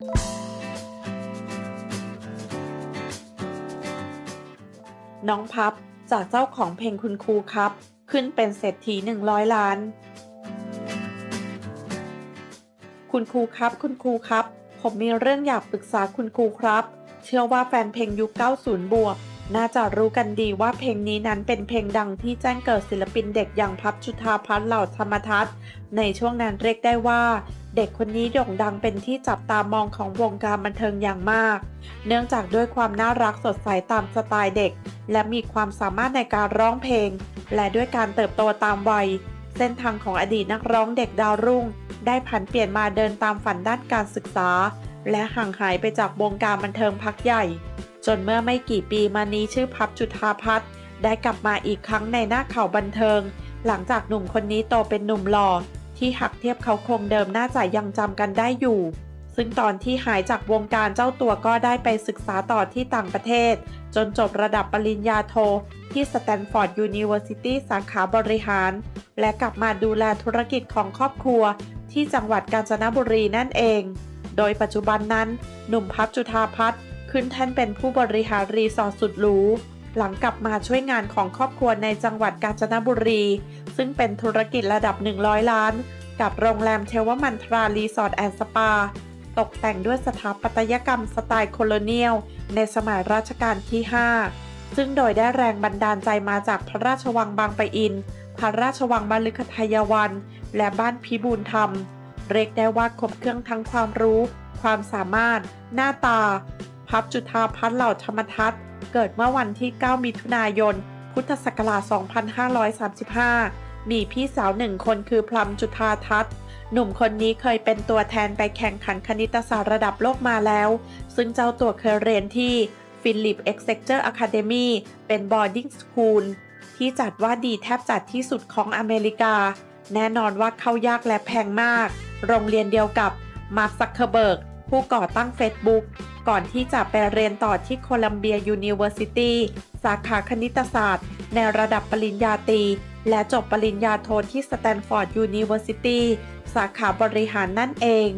น้องพับจากเจ้าของเพลงคุณครูครับ ขึ้นเป็นเศรษฐี 100 ล้าน คุณครูครับคุณครูครับ ผมมีเรื่องอยากปรึกษาคุณครูครับ เชื่อว่าแฟนเพลงยุค 90 บวก น่าจะรู้กันดีว่าเพลงนี้นั้นเป็นเพลงดังที่แจ้งเกิดศิลปินเด็กอย่างพับจุธาพัฒน์เหล่าธรรมทัศน์ในช่วงนั้นเรียกได้ว่า เด็กคนนี้โด่งดังเป็นที่จับตามองของวงการบันเทิงอย่างมาก เนื่องจากด้วยความน่ารักสดใสตามสไตล์เด็ก และมีความสามารถในการร้องเพลง และด้วยการเติบโตตามวัย เส้นทางของอดีตนักร้องเด็กดาวรุ่ง ได้ผันเปลี่ยนมาเดินตามฝันด้านการศึกษา และห่างหายไปจากวงการบันเทิงพักใหญ่ จนเมื่อไม่กี่ปีมานี้ชื่อพับจุธาพัฒน์ได้กลับมาอีกครั้งในหน้าข่าวบันเทิง หลังจากหนุ่มคนนี้โตเป็นหนุ่มหล่อ ที่หักเทียบเขาโครงเดิมน่าจะยังจำกันได้อยู่ ซึ่งตอนที่หายจากวงการเจ้าตัวก็ได้ไปศึกษาต่อที่ต่างประเทศ จนจบระดับปริญญาโท ที่สแตนฟอร์ดยูนิเวอร์ซิตี้สาขาบริหาร และกลับมาดูแลธุรกิจของครอบครัว ที่จังหวัดกาญจนบุรีนั่นเอง โดยปัจจุบันนั้น หนุ่มพับจุธาพัฒน์ ขึ้นแท่นเป็นผู้บริหารรีสอร์ทสุดหรูหลังกลับมาช่วยงานของครอบครัวในจังหวัดกาญจนบุรี ซึ่งเป็นธุรกิจระดับ 100 ล้าน กับโรงแรมเทวมันทรารีสอร์ทแอนด์สปา ตกแต่งด้วยสถาปัตยกรรมสไตล์โคโลเนียล ในสมัยรัชกาลที่ 5 ซึ่งโดยได้แรงบันดาลใจมาจากพระราชวังบางปะอิน พระราชวังมฤคทายวัน และบ้านพิบูลธรรม เรียกได้ว่าครบเครื่องทั้งความรู้ ความสามารถ หน้าตา พับจุธาพัฒน์เหล่าธรรมทัศน์เกิดเมื่อวันที่ 9 มิถุนายน พุทธศักราช 2535 มีพี่สาวหนึ่งคนคือพลัมจุธาทัศน์หนุ่มคนนี้เคยเป็นตัวแทนไปแข่งขันคณิตศาสตร์ระดับโลกมาแล้ว ซึ่งเจ้าตัวเคยเรียนที่ Philip Exeter Academy เป็น boarding school ที่จัดว่าดีแทบจัดที่สุดของอเมริกา แน่นอนว่าเข้ายากและแพงมาก โรงเรียนเดียวกับมาร์คซักเคอร์เบิร์ก ผู้ก่อตั้ง Facebook ก่อนที่จะไปเรียนต่อที่โคลัมเบียยูนิเวอร์ซิตี้สาขาคณิตศาสตร์ ในระดับปริญญาตรีและจบปริญญาโทที่สแตนฟอร์ดยูนิเวอร์ซิตี้สาขาบริหารนั่นเอง